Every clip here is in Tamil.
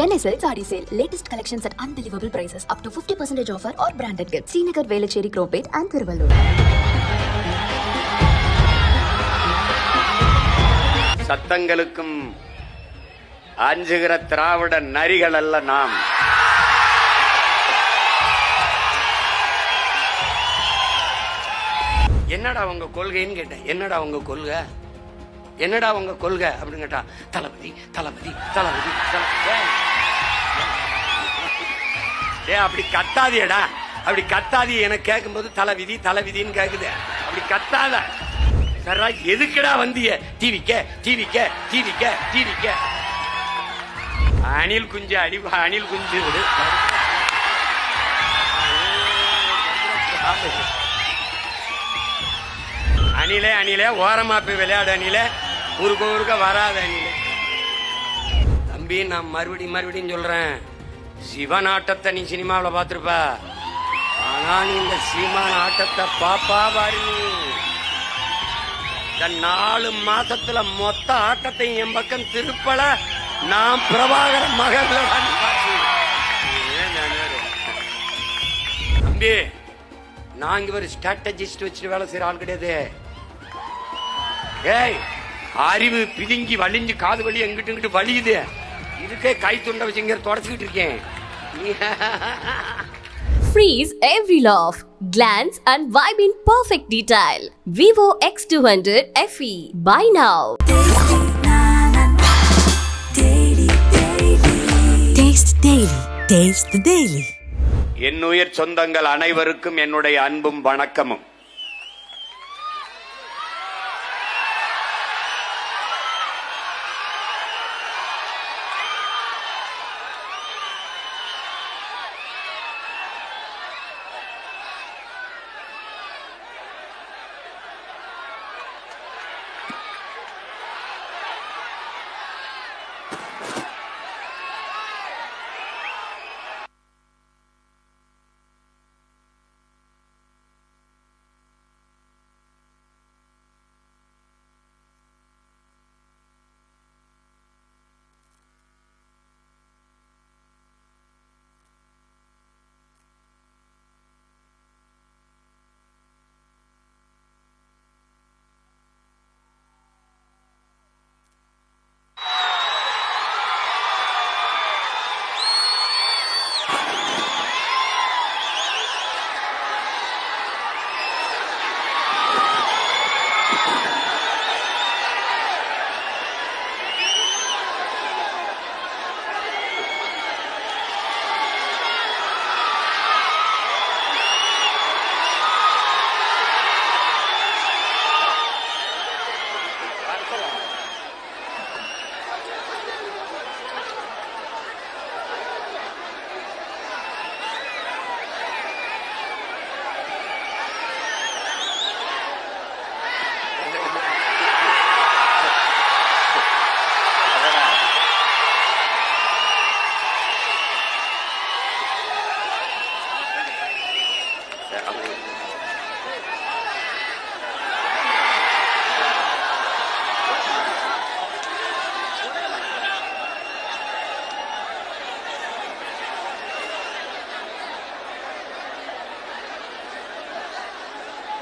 Chennai silk sari sale latest collections at unbelievable prices up to fifty percentage offer or branded gift Srinagar Velachery Chromepet and Tiruvallur சத்தங்களுக்கும் அஞ்சுகிற திராவிட நரிகள் அல்ல நாம் என்னடா உங்க கொள்கைன்னு கேட்டேன் என்னடா உங்க கொள்கை என்னடா உங்க கொள்கை அப்படின்னு கேட்டா தளபதி தளபதி தளபதி தளபதி ஏ அப்படி கத்தாதியடா அப்படி கத்தாதி எனக்கு கேட்கும்போது தலை விதின்னு கேக்குது. அப்படி கத்தாத. சரா எதுக்குடா வந்திய? டிவிக்க டிவிக்க டிவிக்க டிவிக்க அணில் குஞ்சு அடி அணில் குஞ்சு. விடு அணிலே அணிலே ஓரமா போய் விளையாடு அணிலே. ஊருக்கு ஊருக்க வராத அணிலே. தம்பி நான் மறுபடியும் மறுபடியும் சொல்றேன். சிவன் ஆட்டத்தை நீ சினிமாவில் பார்த்துருப்ப. ஆனா நீ இந்த சீமான் ஆட்டத்தை பாப்பா பாரு இந்த நாலு மாசத்துல மொத்த ஆட்டத்தையும் என் பக்கம் திருப்பல. நான் பிரபாகர மகன்ல தம்பி நாங்க ஒரு ஸ்ட்ராட்டஜிஸ்ட் வச்சுட்டு வேலை செய்யற ஆள் கிடையாது. ஏய் அறிவு பிதுங்கி வலிஞ்சு காது வலி எங்கிட்டு இங்கிட்டு வலியுது. இதுக்கே கை துண்டை வச்சு இங்க தொடச்சிக்கிட்டு இருக்கேன் Freeze every laugh, glance and vibe in perfect detail. Vivo X200 FE. Buy now. Taste Daily. Taste the Daily. என்னுயிர் சொந்தங்கள் அனைவருக்கும் என்னுடைய அன்பும் வணக்கமும்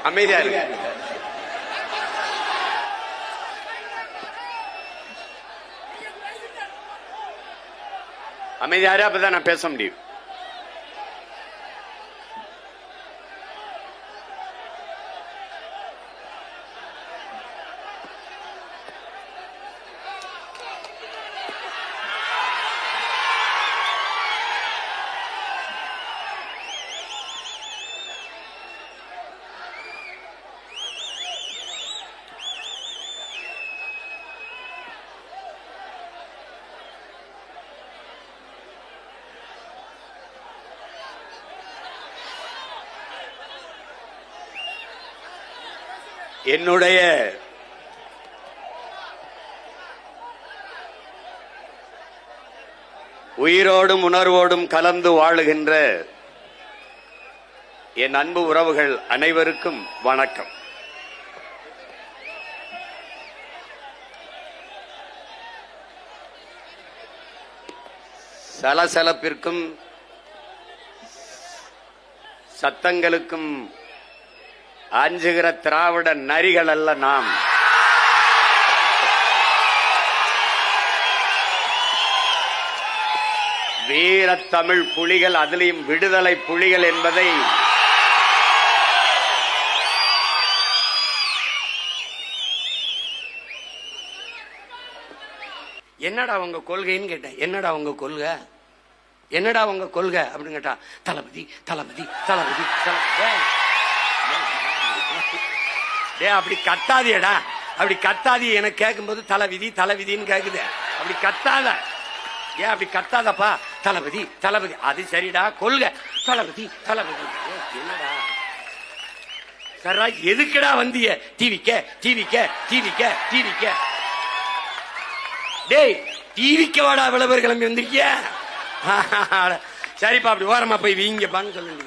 அமைதியா இருக்கு அமைதியாரு அப்பதான் நான் பேச முடியும். என்னுடைய உயிரோடும் உணர்வோடும் கலந்து வாழுகின்ற என் அன்பு உறவுகள் அனைவருக்கும் வணக்கம். சலசலப்பிற்கும் சத்தங்களுக்கும் அஞ்சுகிற திராவிட நரிகள் அல்ல நாம். வீரத்தமிழ் புலிகள் அதிலையும் விடுதலை புலிகள் என்பதை என்னடா உங்க கொள்கைன்னு கேட்டேன். என்னடா உங்க கொள்கை? என்னடா உங்க கொள்கை? அப்படின்னு கேட்டா தளபதி தளபதி தளபதி தளபதி. டே அப்படி கத்தாதியடா அப்படி கத்தாதி எனக்கு கேட்கும்போது தலைவிதி தலைவிதின்னு கேக்குது. அப்படி கத்தாத. ஏன் அப்படி கத்தாதப்பா. தளபதி தளபதி. அது சரிடா. கொள்க. தளபதி தளபதி. என்னடா? சரா எதுக்குடா வந்திய? டிவிக்க டிவிக்க டிவிக்க டிவிக்க. டேய் டிவிக்க வாடா விளம்பர கிளம்பி வந்திருக்கிய? சரிப்பா அப்படி ஓரமா போய் வீங்கப்பான்னு சொல்லுங்க.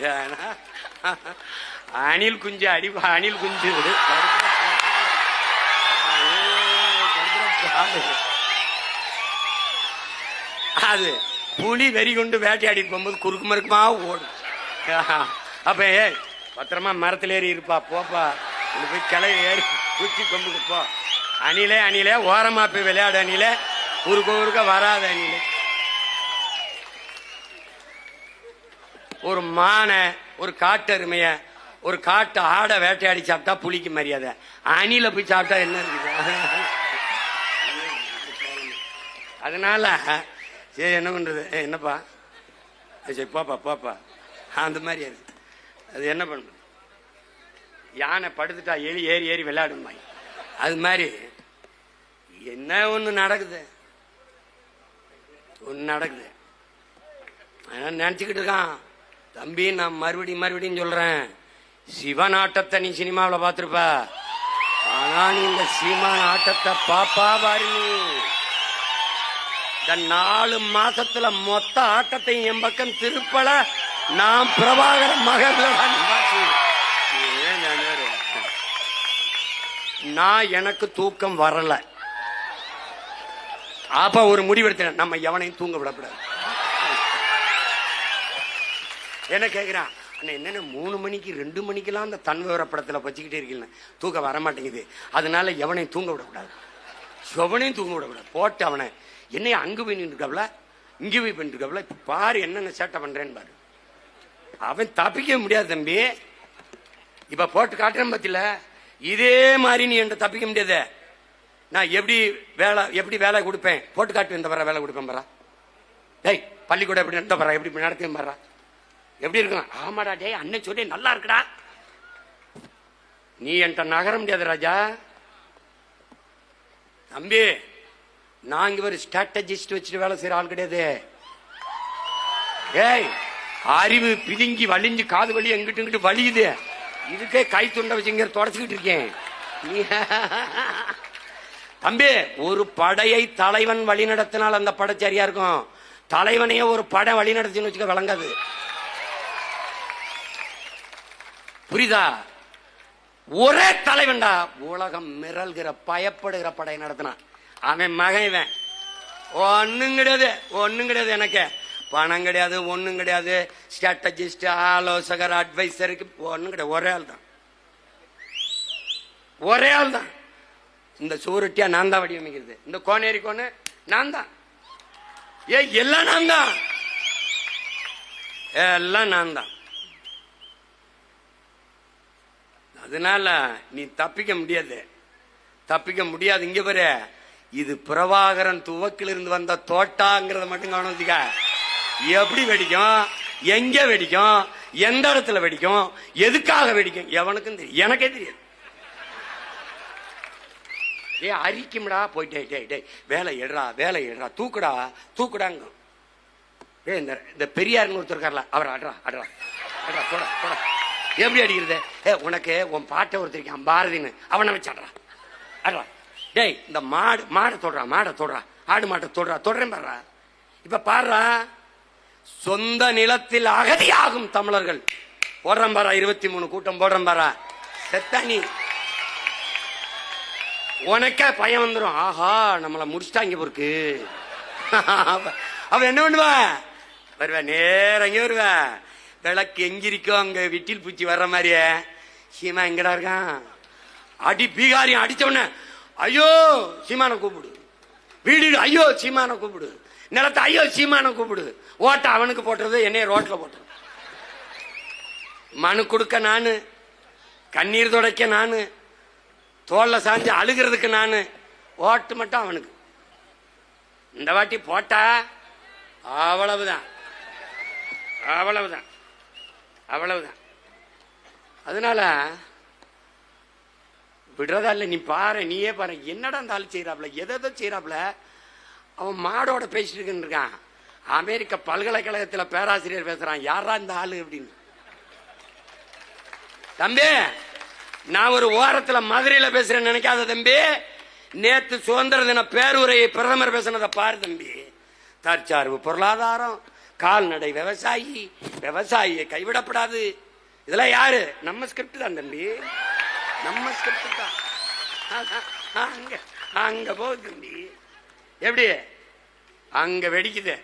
ஏன்னா, அணில் குஞ்சு அடி அணில் குஞ்சு. அது புலி வெறி கொண்டு வேட்டையாடி போகும்போது குறுக்கு மறுக்குமா ஓடும். அப்ப ஏய் பத்திரமா மரத்துல ஏறி இருப்பா போப்பா. இங்க போய் கிளை ஏறி குச்சி கொம்புக்கு போ. அணிலே அணிலே ஓரமா போய் விளையாடு அணிலே. குறுக்க குறுக்க வராத அணிலே. ஒரு மானை ஒரு காட்டெருமைய ஒரு காட்டு ஆடை வேட்டையாடி சாப்பிட்டா புளிக்கு மரியாதை. அணில போய் சாப்பிட்டா என்ன இருக்குது? அதனால சரி என்ன பண்றது? என்னப்பா? சரி போப்பா போப்பா. அந்த மாதிரி அது. அது என்ன பண்ணும்? யானை படுத்துட்டா எலி ஏறி ஏறி விளையாடுமா அது மாதிரி என்ன ஒன்று நடக்குது? ஒன்று நடக்குது. அதனால நினச்சிக்கிட்டு இருக்கான். தம்பி நான் மறுபடியும் மறுபடியும் சொல்றேன். சிவன் ஆட்டத்தை நீ சினிமாவில் பார்த்துருப்ப. ஆனா நீ இந்த சீமான் ஆட்டத்தை பாப்பா பாரு நீ இந்த நாலு மாசத்துல மொத்த ஆட்டத்தையும் என் பக்கம் திருப்பல. நான் பிரபாகர மகன்ல ஏன் நான் நான் எனக்கு தூக்கம் வரல. அப்ப ஒரு முடிவெடுத்தேன். நம்ம எவனையும் தூங்க விடக்கூடாது. என்ன கேக்குறான்? அண்ணா என்னென்ன மூணு மணிக்கு ரெண்டு மணிக்கெல்லாம் அந்த தன் படத்தில் பச்சிக்கிட்டே வச்சுக்கிட்டே இருக்கீங்க தூக்கம் வர மாட்டேங்குது. அதனால எவனையும் தூங்க விடக்கூடாது. எவனையும் தூங்க விடக்கூடாது. போட்டு அவனை என்னைய அங்கு போய் நின்றுக்கவல இங்கே போய் பண்ணிருக்கவல இப்போ பாரு என்னென்ன சேட்டை பண்ணுறேன்னு பாரு. அவன் தப்பிக்க முடியாது தம்பி. இப்போ போட்டு காட்டுறேன் பார்த்தில இதே மாதிரி நீ என்கிட்ட தப்பிக்க முடியாது. நான் எப்படி வேலை எப்படி வேலை கொடுப்பேன்? போட்டு காட்டு இந்த வர வேலை கொடுப்பேன் பாரா. டேய் பள்ளிக்கூடம் எப்படி நடத்த பாரா எப்படி நடத்தையும் பாரா. எப்படி இருக்கும் ஆமாடா டேய் அண்ணன் சொல்லி நல்லா இருக்குடா. நீ என்கிட்ட நகர முடியாது ராஜா. தம்பி நான் ஒரு ஸ்ட்ராட்டஜிஸ்ட் வச்சுட்டு வேலை செய்யற ஆள் கிடையாது. ஏய் அறிவு பிதுங்கி வலிஞ்சு காது வலி எங்கிட்டு இங்கிட்டு வலியுது. இதுக்கே கை துண்டை வச்சு இங்க தொடச்சுக்கிட்டு இருக்கேன். நீ தம்பி ஒரு படையை தலைவன் வழி நடத்தினால் அந்த படை சரியா இருக்கும். தலைவனையே ஒரு படை வழி நடத்தின்னு வச்சுக்க விளங்காது. புரியுதா? ஒரே தலைவன்டா. உலகம் மிரல்கிற பயப்படுகிற படை நடத்தினான். அவன் மகன் இவன். ஒன்னும் கிடையாது ஒன்னும் கிடையாது எனக்கு. பணம் கிடையாது ஒன்றும் கிடையாது. ஸ்ட்ராட்டஜிஸ்ட் ஆலோசகர் அட்வைசருக்கு ஒன்றும் கிடையாது. ஒரே ஆள் தான். ஒரே ஆள் தான். இந்த சூரட்டியா நான் தான் வடிவமைக்கிறது. இந்த கோனேரி கோனு நான் தான். ஏ எல்லாம் நான் தான். எல்லாம் நான் தான். அதனால நீ தப்பிக்க முடியாது. தப்பிக்க முடியாது. இங்க பாரு. இது பிரபாகரன் துவக்கிலிருந்து வந்த தோட்டாங்கிறத மட்டும் கவனிச்சுக்க எப்படி வெடிக்கும்? எங்க வெடிக்கும்? எந்த இடத்துல வெடிக்கும்? எதுக்காக வெடிக்கும்? எவனுக்கும் தெரியும் எனக்கே தெரியாது. ஏ அரிக்கும்டா. போயிட்டே டேய் டேய் வேலை எடுறா வேலை எடுறா. தூக்குடா தூக்குடாங்க. ஏ இந்த இந்த பெரியார்னு ஒருத்தர் இருக்கார்ல. அவர் அட்ரா அட்ரா அட்ரா போடா போடா. எப்படி அடிக்கிறது? ஏ உனக்கு உன் பாட்டை ஒருத்தர் இருக்கான் பாரதின்னு. அவனை வச்சாடுறா அட்ரா டேய் இந்த மாடு மாடை தொடுறா மாடை தொடுறா. ஆடு மாட்டை தொடுறா தொடுறேன் பாடுறா இப்ப பாடுறா சொந்த நிலத்தில் அகதியாகும் தமிழர்கள். போடுறேன் பாரா இருபத்தி மூணு கூட்டம் போடுறேன் பாரா செத்தா நீ. உனக்கே பயம் வந்துடும் ஆஹா நம்மளை முடிச்சிட்டாங்க பொறுக்கு. அவ- என்ன பண்ணுவா? வருவா நேரங்க அங்கே வருவா. விளக்கு எங்கிருக்கோ அங்க விட்டில் பூச்சி வர்ற மாதிரியே. சீமா எங்கடா இருக்கான்? அடி பீகாரியம் அடிச்ச உடனே ஐயோ சீமான கூப்பிடு. வீடு ஐயோ சீமான கூப்பிடு. நிலத்தை ஐயோ சீமான கூப்பிடு. ஓட்ட அவனுக்கு போட்டுறது என்னைய ரோட்ல போட்டுறது. மனு கொடுக்க நானு கண்ணீர் துடைக்க நானு தோல்ல சாஞ்சு அழுகிறதுக்கு நானு ஓட்டு மட்டும் அவனுக்கு. இந்த வாட்டி போட்டா அவ்வளவுதான். அவ்வளவுதான். அவ்வளவுதான். அதனால விடுறதா இல்லை நீ பாரு நீயே பாரு. என்னடா அந்த ஆள் செய்யறாப்ல எதை செய்யறாப்ல அவன் மாடோட பேசிட்டு இருக்குன்னு இருக்கான். அமெரிக்க பல்கலைக்கழகத்துல பேராசிரியர் பேசுறான். யாரா இந்த ஆளு அப்படின்னு. தம்பி நான் ஒரு ஓரத்துல மதுரையில பேசுறேன்னு நினைக்காத தம்பி. நேத்து சுதந்திர தின பேருரையை பிரதமர் பேசினதை பாரு தம்பி. தற்சார்பு பொருளாதாரம் கால்நடை விவசாயி விவசாயியை கைவிடப்படாது. இதெல்லாம் யாரு? நம்ம ஸ்கிரிப்ட் தான் தம்பி. நம்ம ஸ்கிரிப்ட் தான். அங்க அங்க போகுது தம்பி. எப்படி? அங்க வெடிக்குது.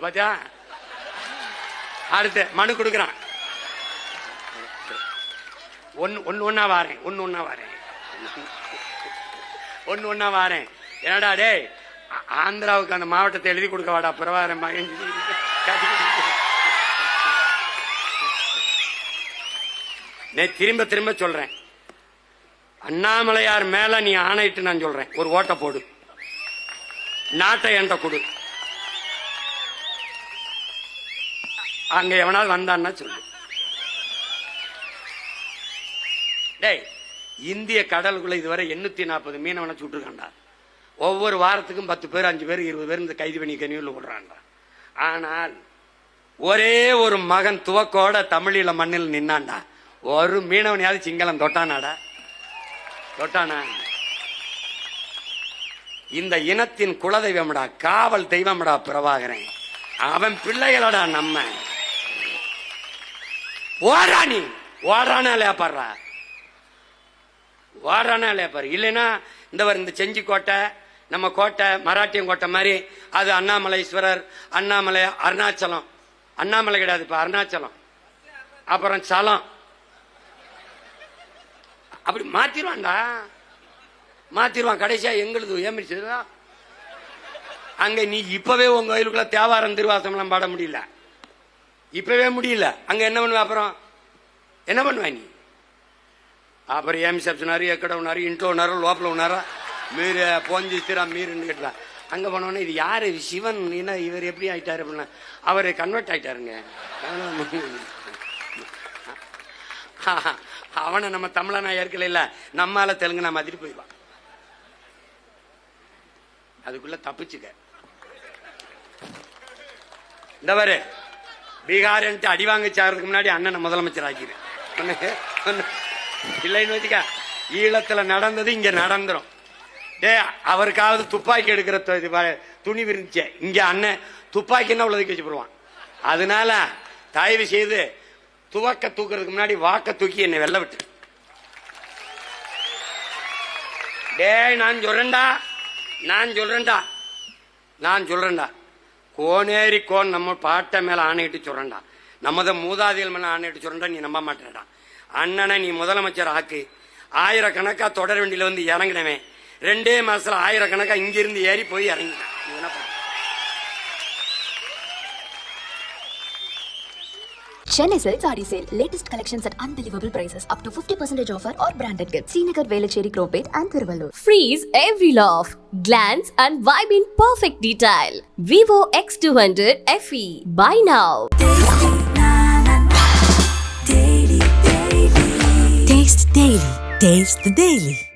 பாத்தியா? அடுத்து மனு கொடுக்குறான். ஒன்னு ஒன்னு ஒன்னா வாரேன். ஒன்னு ஒன்னா வாரேன். ஒன்னு ஒன்னா வாரேன். என்னடா டேய்? ஆந்திராவுக்கு அந்த மாவட்டத்தை எழுதி கொடுக்க வாடா பிரபாரம் மகன். திரும்ப திரும்ப சொல்றேன். அண்ணாமலையார் மேல நீ ஆணையிட்டு நான் சொல்றேன். ஒரு ஓட்டை போடு. நாட்டை என்ற கொடு. அங்க எவனாவது வந்தான்னா சொல்லு. டேய் இந்திய கடலுக்குள்ள இதுவரை எண்ணூத்தி நாற்பது மீனவனை சுட்டுருக்காண்டா ஒவ்வொரு வாரத்துக்கும் பத்து பேர் அஞ்சு பேர் இருபது பேர் இந்த கைது பண்ணி கனிவில் விடுறான்டா ஆனால் ஒரே ஒரு மகன் துவக்கோட தமிழில மண்ணில் நின்னான்டா. ஒரு மீனவனையாவது சிங்களம் தொட்டானாடா. தொட்டானா? இந்த இனத்தின் குலதெய்வம்டா காவல் தெய்வம்டா பிரபாகரன். அவன் பிள்ளைகளடா நம்ம. ஓராணி நீ. ஓடுறானா இல்லையா பாடுறா? ஓடுறானா இல்லையா இல்லைன்னா இந்த வர இந்த செஞ்சிக்கோட்டை நம்ம கோட்டை மராட்டியம் கோட்டை மாதிரி அது அண்ணாமலைஸ்வரர் அண்ணாமலை அருணாச்சலம். அண்ணாமலை கிடையாது இப்போ அருணாச்சலம். அப்புறம் சலம். அப்படி மாத்திருவான்டா. மாத்திருவான். கடைசியா எங்களுது ஏமிச்சதா அங்க நீ இப்பவே உங்க கோயிலுக்குள்ள தேவாரம் திருவாசம்லாம் பாட முடியல. இப்பவே முடியல. அங்க என்ன பண்ணுவ அப்புறம்? என்ன பண்ணுவ நீ? அப்புறம் ஏமிசப் சொன்னாரு எக்கட உன்னாரு இன்ட்ரோ உன்னாரு லோப்பல உன்னாரா? மீறு போஞ்சிச்சிரா மீறுன்னு கேட்டான் அங்கே போனோடனே இது யார்? சிவன். என்ன இவர் எப்படி ஆயிட்டாரு அப்படின்னா அவர் கன்வெர்ட் ஆயிட்டாருங்க. அவனை நம்ம தமிழனா ஏற்கல இல்ல. நம்மால தெலுங்கு மாதிரி போயிடுவான். அதுக்குள்ள தப்பிச்சுக்க. இந்த பாரு பீகார் அடி வாங்கிச்சாகிறதுக்கு முன்னாடி அண்ணனை முதலமைச்சர் ஆக்கிடு இல்லைன்னு வச்சுக்க ஈழத்துல நடந்தது இங்க நடந்துரும். ஏ அவருக்காவது துப்பாக்கி எடுக்கிற இது துணி விரிஞ்ச இங்க அண்ணன் துப்பாக்கின்னா உள்ளதுக்கு வச்சு போடுவான். அதனால தயவு செய்து துவக்க தூக்குறதுக்கு முன்னாடி வாக்க தூக்கி என்னை வெள்ள விட்டு. டேய் நான் சொல்றேன்டா. நான் சொல்றேன்டா. நான் சொல்றேன்டா. கோனேரி கோன் நம்ம பாட்டை மேல ஆணையிட்டு சொல்றேன்டா. நமத மூதாதிகள் மேல ஆணையிட்டு சொல்றேன்டா நீ நம்ப மாட்டேடா அண்ணனை நீ முதலமைச்சர் ஆக்கு. ஆயிரக்கணக்கா தொடர் வண்டியில வந்து இறங்கினவன். ரெண்டே மாசத்துல ஆயிரக்கணக்கா இங்கிருந்து ஏறி போய் இறங்கிட்டான் என்ன பண்ண? Chennai Silk Saree Sale. Latest collections at unbelievable prices. Up to 50% offer or branded gifts. Srinagar, Velachery, Cropate and Thiruvallur. Freeze every laugh, glance and vibe in perfect detail. Vivo X200 FE. Buy now. Taste Daily. Taste the Daily.